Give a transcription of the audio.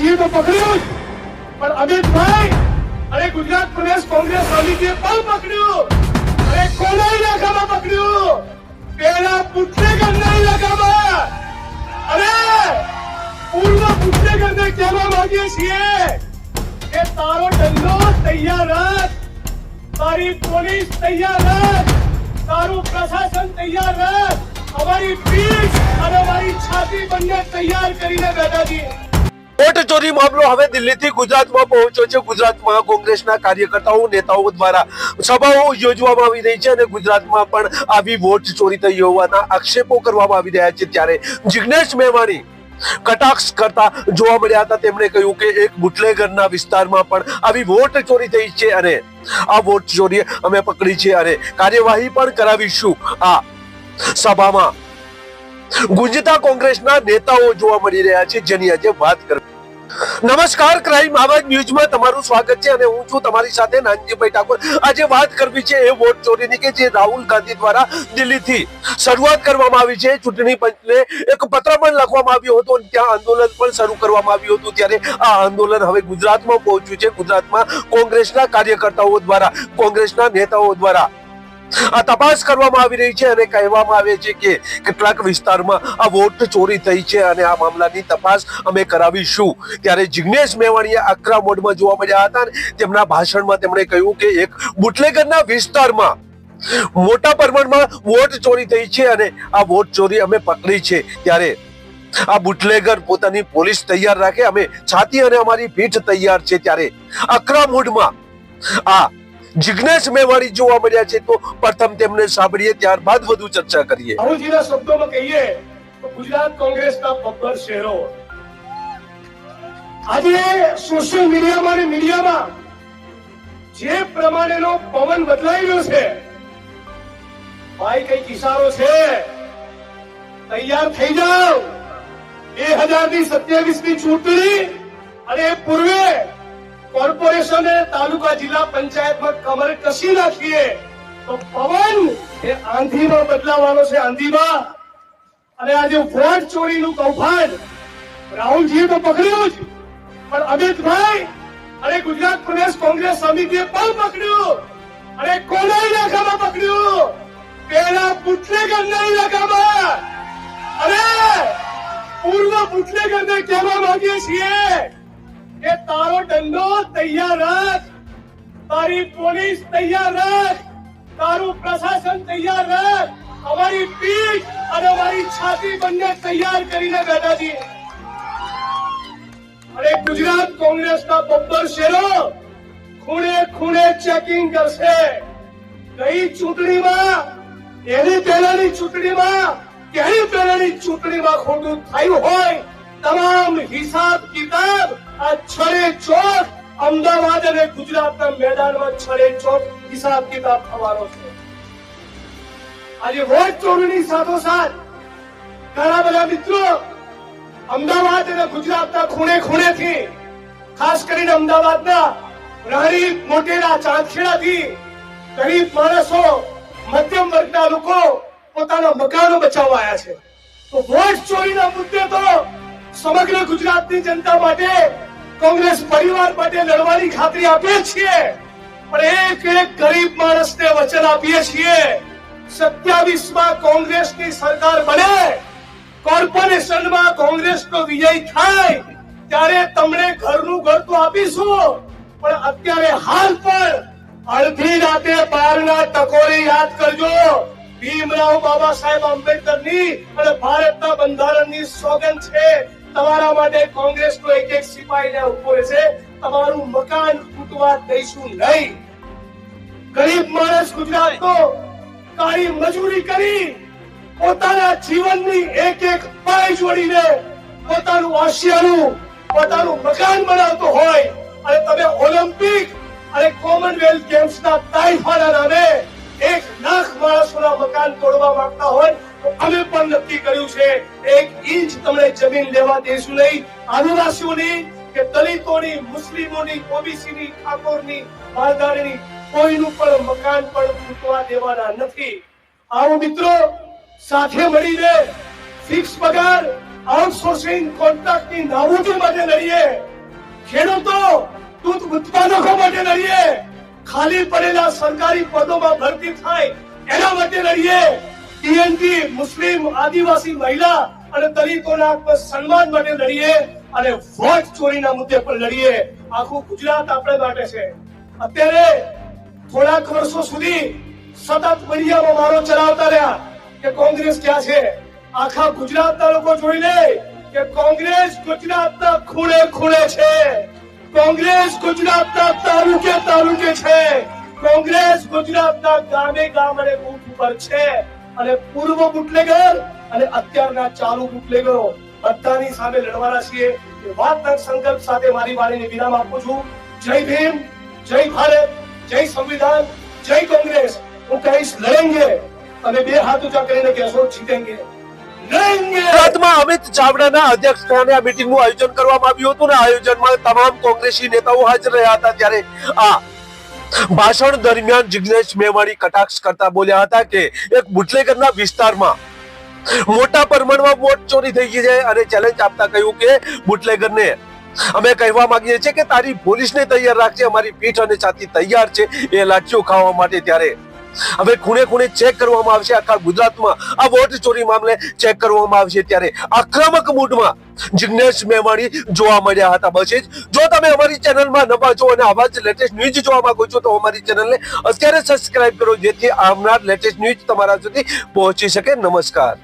રાહુલજીએ તો પકડ્યું જ. પણ અમિતભાઈ અને ગુજરાત પ્રદેશ કોંગ્રેસ સમિતિએ પણ પકડ્યું. અને કોના ઇલાકામાં પકડ્યું. પેલા પુત્રેગરના ઇલાકામાં અરે, પૂર્વ પુત્રેગરને કહેવા માંગીએ છીએ કે તારો દંડો તૈયાર રાખ. તારી પોલીસ તૈયાર રાખ. તારું પ્રશાસન તૈયાર રાખ. અમારી પીઠ અને અમારી છાતી બંને તૈયાર કરીને બેઠા છીએ. વોટ ચોરી મામલો હવે દિલ્હીથી ગુજરાતમાં પહોંચ્યો છે. ગુજરાતમાં કોંગ્રેસના કાર્યકર્તાઓ, નેતાઓ દ્વારા સભાઓ યોજવામાં આવી રહી છે અને ગુજરાતમાં પણ આવી વોટ ચોરી થઈ હોવાના આક્ષેપો કરવામાં આવી રહ્યા છે. ત્યારે જિગ્નેશ મેવાણી કટાક્ષ કરતા જોવા મળ્યા હતા. તેમણે કહ્યું કે એક બુટલેગરના વિસ્તારમાં પણ આવી વોટ ચોરી થઈ છે અને આ વોટ ચોરી અમે પકડી છે અને કાર્યવાહી પણ કરાવીશું. આ સભામાં ગુંજતા કોંગ્રેસના નેતાઓ જોવા મળી રહ્યા છે. જેની આજે વાત કરવી નમસ્કાર, ક્રાઇમ આવાજ ન્યૂઝમાં તમારું સ્વાગત છે અને હું છું તમારી સાથે નાનજીભાઈ ઠાકોર. આજે વાત કરવી છે એ વોટ ચોરીની કે જે રાહુલ ગાંધી દ્વારા દિલ્હીથી શરૂઆત કરવામાં આવી છે. ચૂંટણી પંચને એક પત્ર પણ લખવામાં આવ્યો હતો ત્યાં આંદોલન પણ શરૂ કરવામાં આવ્યું હતું. ત્યારે આ આંદોલન હવે ગુજરાતમાં પહોંચ્યું છે. ગુજરાતમાં કોંગ્રેસના કાર્યકર્તાઓ દ્વારા, કોંગ્રેસના નેતાઓ દ્વારા આ તપાસ કરવામાં આવી રહી છે અને કહેવામાં આવે છે કે કેટલાક વિસ્તારમાં આ વોટ ચોરી થઈ છે અને આ મામલાની તપાસ અમે કરાવીશું. ત્યારે જિગ્નેશ મેવાણીએ આકરા મોડમાં જોવા મળ્યા હતા તેમના ભાષણમાં તેમણે કહ્યું કે એક બુટલેગરના વિસ્તારમાં મોટા પ્રમાણમાં વોટ ચોરી થઈ છે અને આ વોટ ચોરી અમે પકડી છે. ત્યારે આ બુટલેગર પોતાની પોલીસ તૈયાર રાખે, અમે છાતી અને અમારી પીઠ તૈયાર છે. ત્યારે અકરા મોડમાં આ જિગ્નેશ મેવાણી જોવા મળ્યા છે તો પ્રથમ તેમને સાંભળીએ, ત્યારબાદ વધુ ચર્ચા કરીએ. રાહુલજીના શબ્દોમાં કહીએ તો ગુજરાત કોંગ્રેસના પબ્બર શહેરો આજે સોશિયલ મીડિયામાં અને મીડિયામાં જે પ્રમાણેનો પવન બદલાઈ રહ્યો છે, ભાઈ કઈ ઇશારો છે. તૈયાર થઈ જાઓ. બે હજારની સત્યાવીસની ચૂંટણી અને પૂર્વે કોર્પોરેશન તાલુકા જિલ્લા પંચાયતમાં કમર કસી નાખીએ તો પવન એ આંધીમાં બદલાવાનો છે આંધીમાં. અને આજે વોટ ચોરીનું કૌભાંડ. રાહુલજીએ તો પકડ્યું જ. પણ અમિતભાઈ અને ગુજરાત પ્રદેશ કોંગ્રેસ સમિતિએ પણ પકડ્યું. અને કોના ઇલાકામાં પકડ્યું. પેલા બુટલેગરના ઇલાકામાં અરે, પૂર્વ બુટલેગરને કહેવા માંગીએ છીએ. કે તારો દંડો તૈયાર રાખ. તારી પોલીસ તૈયાર રાખ. તારું પ્રશાસન તૈયાર રાખ. અમારી પીઠ અને અમારી છાતી બંને તૈયાર કરીને બેઠા છીએ. અને ગુજરાત કોંગ્રેસના બબ્બર શેરો ખૂણે ખૂણે ચેકિંગ કરશે. ગઈ ચૂંટણીમાં, એની પહેલાની ચૂંટણીમાં એની પહેલાની ચૂંટણીમાં ખોટું થયું હોય, તમામ હિસાબ કિતાબ આ છડે ચોક અમદાવાદ અને ગુજરાતના મેદાનમાં છડે ચોક હિસાબ કિતાબ થવાનો છે. આજે વોટ ચોરીની સાથોસાથ ઘણા બધા મિત્રો અમદાવાદ અને ગુજરાતના ખૂણે ખૂણેથી, ખાસ કરીને અમદાવાદના રહરી મોટેરા ચાંદખેડાથી ગરીબ માણસો, મધ્યમ વર્ગના લોકો પોતાના મકાનો બચાવવા આવ્યા છે. તો વોટ ચોરીના મુદ્દે તો સમગ્ર ગુજરાતની જનતા માટે કોંગ્રેસ પરિવાર માટે લડવાની ખાતરી આપીએ છીએ. પણ એક એક ગરીબ માણસને વચન આપીએ છીએ. સત્યાવીસમાં કોંગ્રેસની સરકાર બને, કોર્પોરેશનમાં કોંગ્રેસનો વિજય થાય, ત્યારે તમને ઘરનું ઘર તો આપીશું. પણ અત્યારે હાલ પણ અડધી રાતે બારના ટકોરે યાદ કરજો. ભીમરાવ બાબા સાહેબ આંબેડકરની અને ભારતના બંધારણની સોગંદ છે. તમારા માટે કોંગ્રેસનો એક એક સિપાહી ને ઊભો રહેશે તમારું મકાન તૂટવા દઈશું નહીં. ગરીબ માણસ ગુજરાતનો કાળી મજૂરી કરી પોતાના જીવનની એક એક પાય જોડીને પોતાનું આશિયાનું પોતાનું મકાન બનાવતો હોય અને તમે ઓલિમ્પિક અને કોમનવેલ્થ ગેમ્સના તાઇફાના નામે એક લાખ માણસોના મકાન તોડવા માંગતા હોય અમે પણ નક્કી કર્યું છે, એક ઇંચ તમને જમીન લેવા દેશું નહીં. આદિવાસીઓની કે દલિતોની, મુસ્લિમોની, ઓબીસીની, ઠાકોરની માલધારીની કોઈનું પણ મકાન પણ તૂટવા દેવાના નથી. આવો મિત્રો, સાથે મળીને ફિક્સ પગાર આઉટસોર્સિંગ કોન્ટ્રાક્ટની નાબૂદી માટે લડીએ. ખેડૂતો, દૂધ ઉત્પાદકો માટે લડીએ. ખાલી પડેલા સરકારી પદોમાં ભરતી થાય, એના માટે લડીએ. ટીએનટી મુસ્લિમ આદિવાસી મહિલા અને દલિતોના સન્માન માટે લડીએ અને વોટ ચોરીના મુદ્દે પર લડીએ. આખું ગુજરાત આપણે માટે છે. અત્યારે થોડાક વર્ષો સુધી સતત મીડિયામાં મારો ચલાવતા રહ્યા કે કોંગ્રેસ ક્યાં છે. આખા ગુજરાતના લોકો જોઈ લે કે કોંગ્રેસ ગુજરાતના ખૂણે ખૂણે છે. કોંગ્રેસ ગુજરાતના તાલુકે તાલુકે છે. કોંગ્રેસ ગુજરાતના ગામે ગામ અને બુથ ઉપર છે. અને પૂર્વ બુટલેગર અને અત્યારના ચાલુ બુટલેગરો બધાની સામે લડવાના છીએ. એ સંકલ્પ સાથે મારી વાણીને વિરામ આપું છું. જય ભીમ, જય ભારત, જય સંવિધાન, જય કોંગ્રેસ. હું કહીશ, લડેંગે. અને બે હાથ ઊંચા કરીને કહેશો, જીતેંગે. ગુજરાતમાં અમિત ચાવડાના અધ્યક્ષ સ્થાને આ મીટિંગનું આયોજન કરવામાં આવ્યું હતું ને આયોજનમાં તમામ કોંગ્રેસી નેતાઓ હાજર રહ્યા હતા ત્યારે આ ભાષણ દરમિયાન જિગ્નેશ મેવાણી કટાક્ષ કરતા બોલ્યા હતા કે એક બુટલેગરના વિસ્તારમાં મોટા પ્રમાણમાં વોટ ચોરી થઈ ગઈ છે અને ચેલેન્જ આપતા કહ્યું કે બુટલેગરને અમે કહેવા માંગીએ છીએ કે તારી પોલીસને તૈયાર રાખજે, અમારી પીઠ અને છાતી તૈયાર છે, એ લાઠીઓ ખાવા માટે ત્યારે હવે ખૂણે ખૂણે ચેક કરવામાં આવશે આખા ગુજરાતમાં. આ વોટ ચોરી મામલે ચેક કરવામાં આવશે ત્યારે આક્રમક મૂડમાં જિગ્નેશ મેવાણી જોવા મળ્યા હતા. બસ જ. તમે અમારી ચેનલમાં નવા છો અને આવા જ લેટેસ્ટ ન્યૂઝ જોવા માંગો છો, તો અમારી ચેનલને અત્યારે સબસ્ક્રાઇબ કરો, જેથી આવનાર લેટેસ્ટ ન્યૂઝ તમારા સુધી પહોંચી શકે. નમસ્કાર.